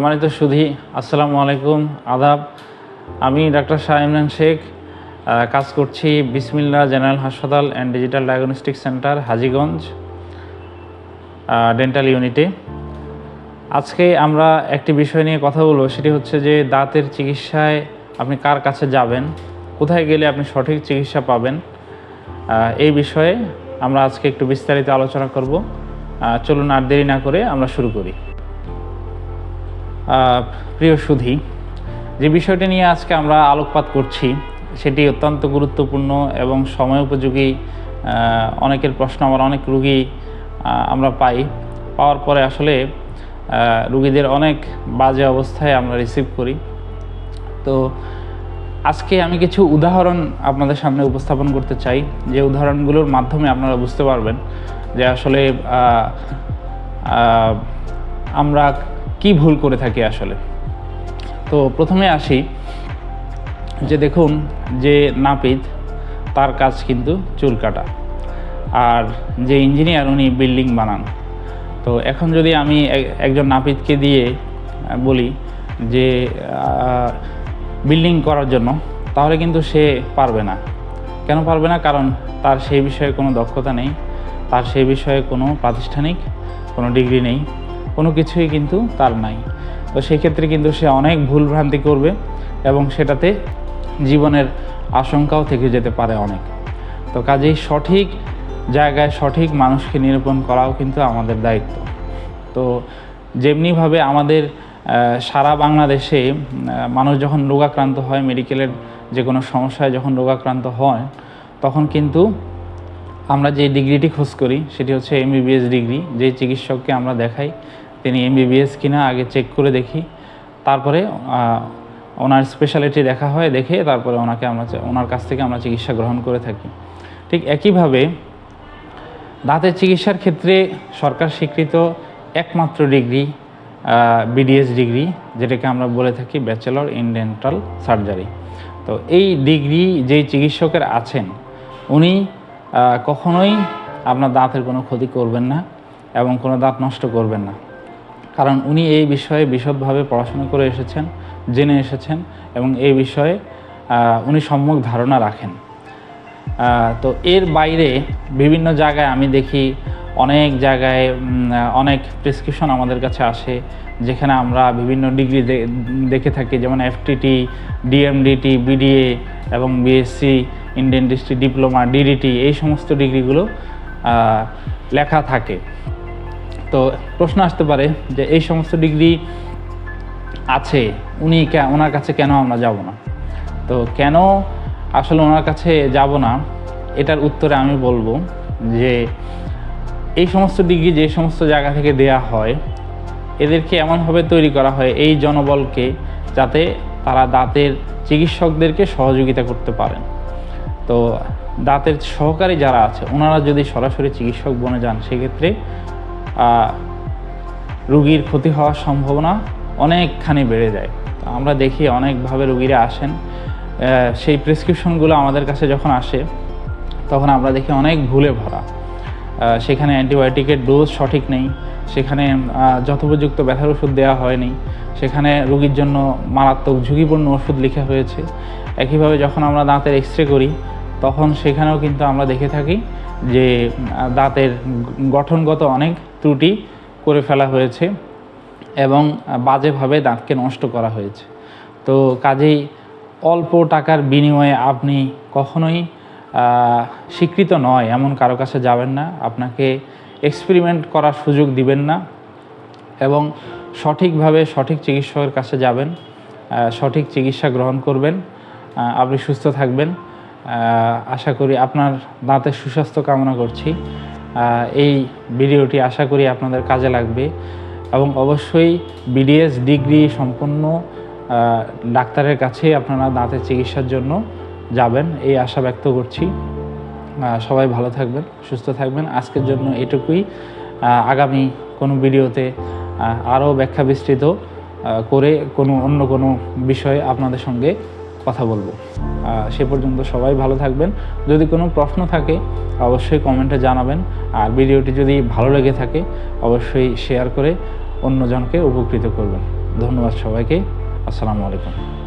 সম্মানিত সুধী, আসসালামু আলাইকুম। আদাব, আমি ডাক্তার শাহ ইমরান শেখ কাজ করছি বিসমিল্লা জেনারেল হাসপাতাল and digital diagnostic centre, Hajiganj dental ইউনিটে। আজকে আমরা একটি বিষয় নিয়ে কথা বলব, সেটি হচ্ছে যে দাঁতের চিকিৎসায় আপনি কার কাছে যাবেন, কোথায় গেলে আপনি সঠিক চিকিৎসা পাবেন এই বিষয়ে আমরা আজকে একটু বিস্তারিত আলোচনা করব। চলুন আর দেরি না করে আমরা শুরু করি। প্রিয় সুধী, যে বিষয়টি নিয়ে আজকে আমরা আলোকপাত করছি, সেটি অত্যন্ত গুরুত্বপূর্ণ এবং সময় উপযোগী অনেকের প্রশ্ন, আমার অনেক রুগী আমরা পাই। পাওয়ার পরে আসলে রুগীদের অনেক বাজে অবস্থায় আমরা রিসিভ করি। তো আজকে আমি কিছু উদাহরণ আপনাদের সামনে উপস্থাপন করতে চাই। যে উদাহরণগুলোর মাধ্যমে আপনারা বুঝতে পারবেন যে আসলে আমরা কি ভুল করে থাকি আসলে? তো প্রথমে আসি যে দেখুন যে নাপিত তার কাজ কিন্তু চুল কাটা আর যে ইঞ্জিনিয়ার উনি বিল্ডিং বানান। তো এখন যদি আমি এক- একজন নাপিতকে দিয়ে বলি যে বিল্ডিং করার জন্য, তাহলে কিন্তু সে পারবে না। কেন পারবে না? কারণ তার সেই বিষয়ে কোনো দক্ষতা নেই, তার সেই বিষয়ে কোনো প্রাতিষ্ঠানিক কোনো ডিগ্রি নেই। কোনো কিছুই কিন্তু তার নাই। তো সেই ক্ষেত্রে কিন্তু সে অনেক ভুল ভ্রান্তি করবে এবং সেটাতে জীবনের আশঙ্কাও থেকে যেতে পারে অনেক। তো কাজেই সঠিক জায়গায় সঠিক মানুষকে নিরূপণ করাও কিন্তু আমাদের দায়িত্ব। তো যেমনিভাবে আমাদের সারা বাংলাদেশে মানুষ যখন রোগাক্রান্ত হয়, মেডিকেলের যে কোনো সমস্যায় যখন রোগাক্রান্ত হয়, তখন কিন্তু আমরা যে ডিগ্রিটি খোঁজ করি, সেটি হচ্ছে এমবিবিএস ডিগ্রি। যে চিকিৎসককে আমরা দেখাই, তিনি এমবিবিএস কিনা আগে চেক করে দেখি। তারপরে ওনার স্পেশালিটি দেখা হয়, দেখে তারপরে ওনাকে আমরা ওনার কাছ থেকে আমরা চিকিৎসা গ্রহণ করে থাকি। ঠিক একইভাবে দাঁতের চিকিৎসার ক্ষেত্রে সরকার স্বীকৃত একমাত্র ডিগ্রি বিডিএস ডিগ্রি, যেটাকে আমরা বলে থাকি ব্যাচেলর ইন ডেন্টাল সার্জারি। তো এই ডিগ্রি যেই চিকিৎসকের আছেন, উনি কখনোই আপনার দাঁতের কোনো ক্ষতি করবেন না এবং কোনো দাঁত নষ্ট করবেন না। কারণ উনি এই বিষয়ে বিশদভাবে পড়াশোনা করে এসেছেন, জেনে এসেছেন এবং এই বিষয়ে উনি সম্যক ধারণা রাখেন। তো এর বাইরে বিভিন্ন জায়গায় আমি দেখি অনেক জায়গায় অনেক প্রেসক্রিপশন আমাদের কাছে আসে, যেখানে আমরা বিভিন্ন ডিগ্রি দেখে থাকি, যেমন এফটিটি ডিএমডিটি বিডিএ এবং বিএসসি ইন ডিস্ট্রি ডিপ্লোমা ডিডিটি এই সমস্ত ডিগ্রিগুলো লেখা থাকে। তো প্রশ্ন আসতে পারে যে এই সমস্ত ডিগ্রি আছে, উনি ওনার কাছে কেন আমরা যাব না? তো কেন আসলে ওনার কাছে যাব না? এটার উত্তরে আমি বলব যে এই সমস্ত ডিগ্রি যে সমস্ত জায়গা থেকে দেয়া হয়, এদেরকে এমনভাবে তৈরি করা হয় এই জনবলকে যাতে তারা দাঁতের চিকিৎসকদেরকে সহযোগিতা করতে পারেন। তো দাঁতের সহকারী যারা আছে, ওনারা যদি সরাসরি চিকিৎসক বনে যান, সেক্ষেত্রে রুগীর ক্ষতি হওয়ার সম্ভাবনা অনেকখানি বেড়ে যায়। তো আমরা দেখি অনেকভাবে রুগীরা আসেন। সেই প্রেসক্রিপশনগুলো আমাদের কাছে যখন আসে, তখন আমরা দেখি অনেক ভুলে ভরা। সেখানে অ্যান্টিবায়োটিকের ডোজ সঠিক নেই, সেখানে যথোপযুক্ত ব্যথার ওষুধ দেওয়া হয়নি, সেখানে রোগীর জন্য মারাত্মক ঝুঁকিপূর্ণ ওষুধ লেখা হয়েছে। একইভাবে যখন আমরা দাঁতের এক্স করি তখন সেখানেও কিন্তু আমরা দেখে থাকি যে দাঁতের গঠনগত অনেক ত্রুটি করে ফেলা হয়েছে এবং বাজেভাবে দাঁতকে নষ্ট করা হয়েছে। তো কাজেই অল্প টাকার বিনিময়ে আপনি কখনোই স্বীকৃত নয়, এমন কারও কাছে যাবেন না। আপনাকে এক্সপেরিমেন্ট করার সুযোগ দিবেন না এবং সঠিকভাবে সঠিক চিকিৎসকের কাছে যাবেন সঠিক চিকিৎসা গ্রহণ করবেন আপনি সুস্থ থাকবেন। আশা করি আপনার দাঁতের সুস্বাস্থ্য কামনা করছি। এই ভিডিওটি আশা করি আপনাদের কাজে লাগবে এবং অবশ্যই বিডিএস ডিগ্রি সম্পন্ন ডাক্তারের কাছে আপনারা দাঁতের চিকিৎসার জন্য যাবেন, এই আশা ব্যক্ত করছি। সবাই ভালো থাকবেন, সুস্থ থাকবেন। আজকের জন্য এটুকুই। আগামী কোনো ভিডিওতে আরও ব্যাখ্যা বিস্তৃত করে কোনো অন্য কোনো বিষয়ে আপনাদের সঙ্গে কথা বলব। সে পর্যন্ত সবাই ভালো থাকবেন। যদি কোনো প্রশ্ন থাকে, অবশ্যই কমেন্টে জানাবেন। আর ভিডিওটি যদি ভালো লেগে থাকে, অবশ্যই শেয়ার করে অন্যজনকে উপকৃত করবেন। ধন্যবাদ সবাইকে। আসসালামু আলাইকুম।